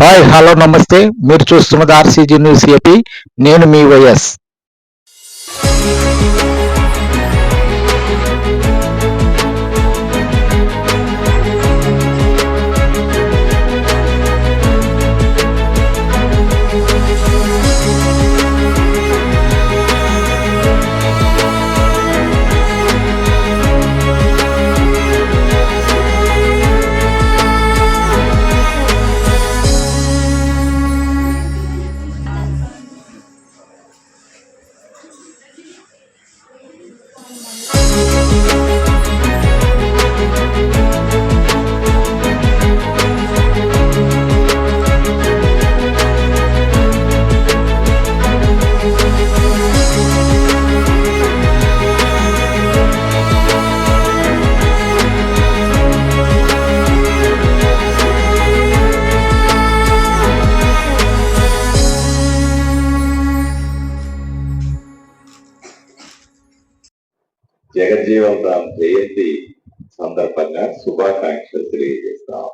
Hi hello నమస్తే. మీరు చూస్తున్నది ఆర్సీజీ న్యూస్ ఏపీ. నేను మీ వైఎస్. జగజ్జీవన్ జయంతి సందర్భంగా శుభాకాంక్షలు తెలియజేస్తాం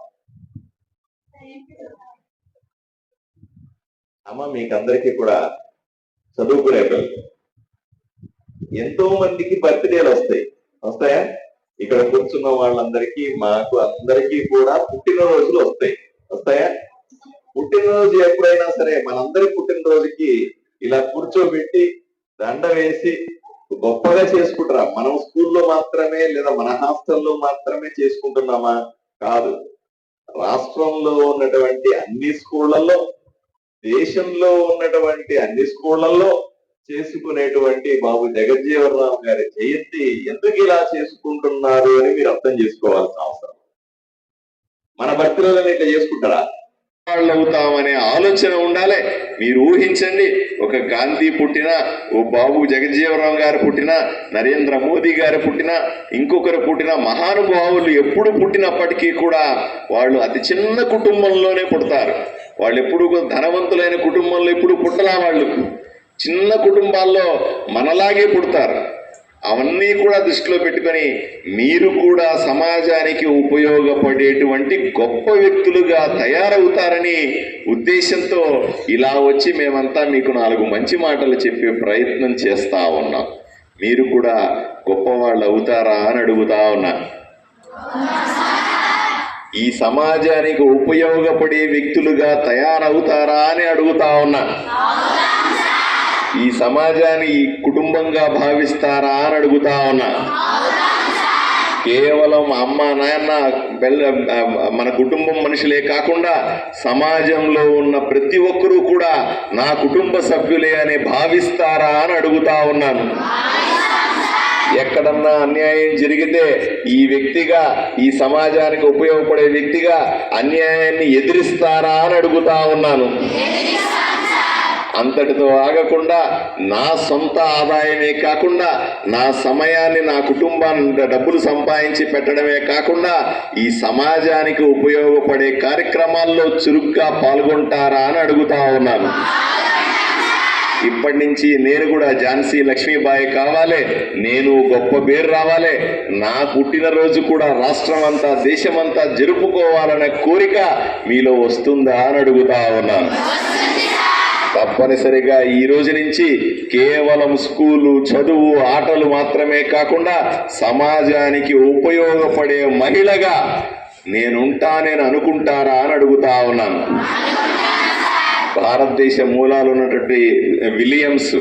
అమ్మ మీకందరికీ కూడా చదువుకునే పిల్లలు. ఎంతో మందికి బర్త్డేలు వస్తాయి. వస్తాయా? ఇక్కడ కూర్చున్న వాళ్ళందరికీ మాకు అందరికీ కూడా పుట్టినరోజులు వస్తాయి. వస్తాయా? పుట్టినరోజు ఎప్పుడైనా సరే మనందరి పుట్టినరోజుకి ఇలా కూర్చోబెట్టి దండ వేసి గొప్పగా చేసుకుంటారా? మనం స్కూల్లో మాత్రమే లేదా మన హాస్టల్లో మాత్రమే చేసుకుంటున్నామా? కాదు. రాష్ట్రంలో ఉన్నటువంటి అన్ని స్కూళ్ళల్లో దేశంలో ఉన్నటువంటి అన్ని స్కూళ్ళల్లో చేసుకునేటువంటి బాబు జగజ్జీవనరావు గారి జయంతి ఎందుకు ఇలా చేసుకుంటున్నారు అని మీరు అర్థం చేసుకోవాల్సిన అవసరం. మన భక్తులను ఇట్లా చేసుకుంటారా? వాళ్ళు అవుతామనే ఆలోచన ఉండాలి. మీరు ఊహించండి ఒక గాంధీ పుట్టిన ఓ బాబు జగజ్జీవనరావు గారు పుట్టిన నరేంద్ర మోదీ గారు పుట్టిన ఇంకొకరు పుట్టిన మహానుభావులు ఎప్పుడు పుట్టినప్పటికీ కూడా వాళ్ళు అతి చిన్న కుటుంబంలోనే పుడతారు. వాళ్ళు ఎప్పుడు ధనవంతులైన కుటుంబంలో ఎప్పుడు పుట్టలా వాళ్ళు? చిన్న కుటుంబాల్లో మనలాగే పుడతారు. అవన్నీ కూడా దృష్టిలో పెట్టుకొని మీరు కూడా సమాజానికి ఉపయోగపడేటువంటి గొప్ప వ్యక్తులుగా తయారవుతారని ఉద్దేశంతో ఇలా వచ్చి మేమంతా మీకు నాలుగు మంచి మాటలు చెప్పే ప్రయత్నం చేస్తా ఉన్నాం. మీరు కూడా గొప్పవాళ్ళు అవుతారా అని అడుగుతా ఉన్నా. ఈ సమాజానికి ఉపయోగపడే వ్యక్తులుగా తయారవుతారా అని అడుగుతా ఉన్నా. ఈ సమాజాన్ని ఈ కుటుంబంగా భావిస్తారా అని అడుగుతా ఉన్నా. కేవలం అమ్మ నాన్న మన కుటుంబం మనుషులే కాకుండా సమాజంలో ఉన్న ప్రతి ఒక్కరూ కూడా నా కుటుంబ సభ్యులే అని భావిస్తారా అని అడుగుతా ఉన్నాను. ఎక్కడన్నా అన్యాయం జరిగితే ఈ వ్యక్తిగా ఈ సమాజానికి ఉపయోగపడే వ్యక్తిగా అన్యాయాన్ని ఎదిరిస్తారా అని అడుగుతా ఉన్నాను. అంతటితో ఆగకుండా నా సొంత ఆదాయమే కాకుండా నా సమయాన్ని నా కుటుంబాన్ని డబ్బులు సంపాదించి పెట్టడమే కాకుండా ఈ సమాజానికి ఉపయోగపడే కార్యక్రమాల్లో చురుగ్గా పాల్గొంటారా అని అడుగుతా ఉన్నాను. ఇప్పటి నుంచి నేను కూడా ఝాన్సీ లక్ష్మీబాయి కావాలి. నేను గొప్ప పేరు రావాలి. నా పుట్టినరోజు కూడా రాష్ట్రం అంతా దేశమంతా జరుపుకోవాలనే కోరిక మీలో వస్తుందా అని అడుగుతా ఉన్నాను. తప్పనిసరిగా ఈ రోజు నుంచి కేవలం స్కూలు చదువు ఆటలు మాత్రమే కాకుండా సమాజానికి ఉపయోగపడే మహిళగా నేనుంటానని అనుకుంటారా అని అడుగుతా ఉన్నాను. భారతదేశ మూలాలు ఉన్నటువంటి విలియమ్స్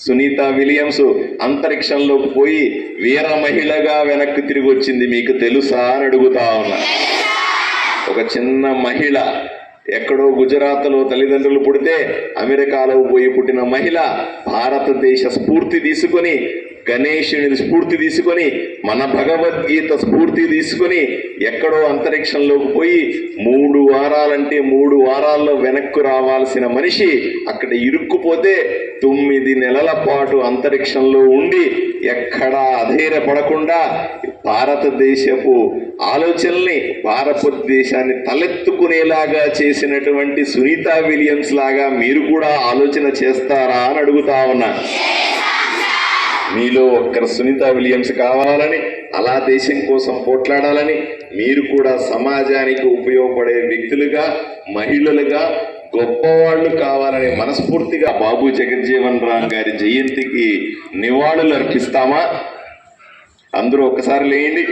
సునీత విలియమ్స్ అంతరిక్షంలోకి పోయి వీర మహిళగా వెనక్కి తిరిగి వచ్చింది మీకు తెలుసా అని అడుగుతా ఉన్నా. ఒక చిన్న మహిళ ఎక్కడో గుజరాత్లో తల్లిదండ్రులు పుడితే అమెరికాలో పోయి పుట్టిన మహిళ భారతదేశ స్ఫూర్తి తీసుకొని గణేషుని స్ఫూర్తి తీసుకొని మన భగవద్గీత స్ఫూర్తి తీసుకొని ఎక్కడో అంతరిక్షంలోకి పోయి మూడు వారాలంటే మూడు వారాల్లో వెనక్కు రావాల్సిన మనిషి అక్కడ ఇరుక్కుపోతే తొమ్మిది నెలల పాటు అంతరిక్షంలో ఉండి ఎక్కడా అధైర్యపడకుండా భారతదేశపు ఆలోచనల్ని భారతదేశాన్ని తలెత్తుకునేలాగా చేసినటువంటి సునీత విలియమ్స్ లాగా మీరు కూడా ఆలోచన చేస్తారా అని అడుగుతా ఉన్నా. మీలో ఒక్కరు సునీత విలియమ్స్ కావాలని అలా దేశం కోసం పోట్లాడాలని మీరు కూడా సమాజానికి ఉపయోగపడే వ్యక్తులుగా మహిళలుగా గొప్పవాళ్ళు కావాలని మనస్ఫూర్తిగా బాబు జగజ్జీవన్ రామ్ గారి జయంతికి నివాళులు అర్పిస్తామా అందరూ ఒక్కసారి లేండి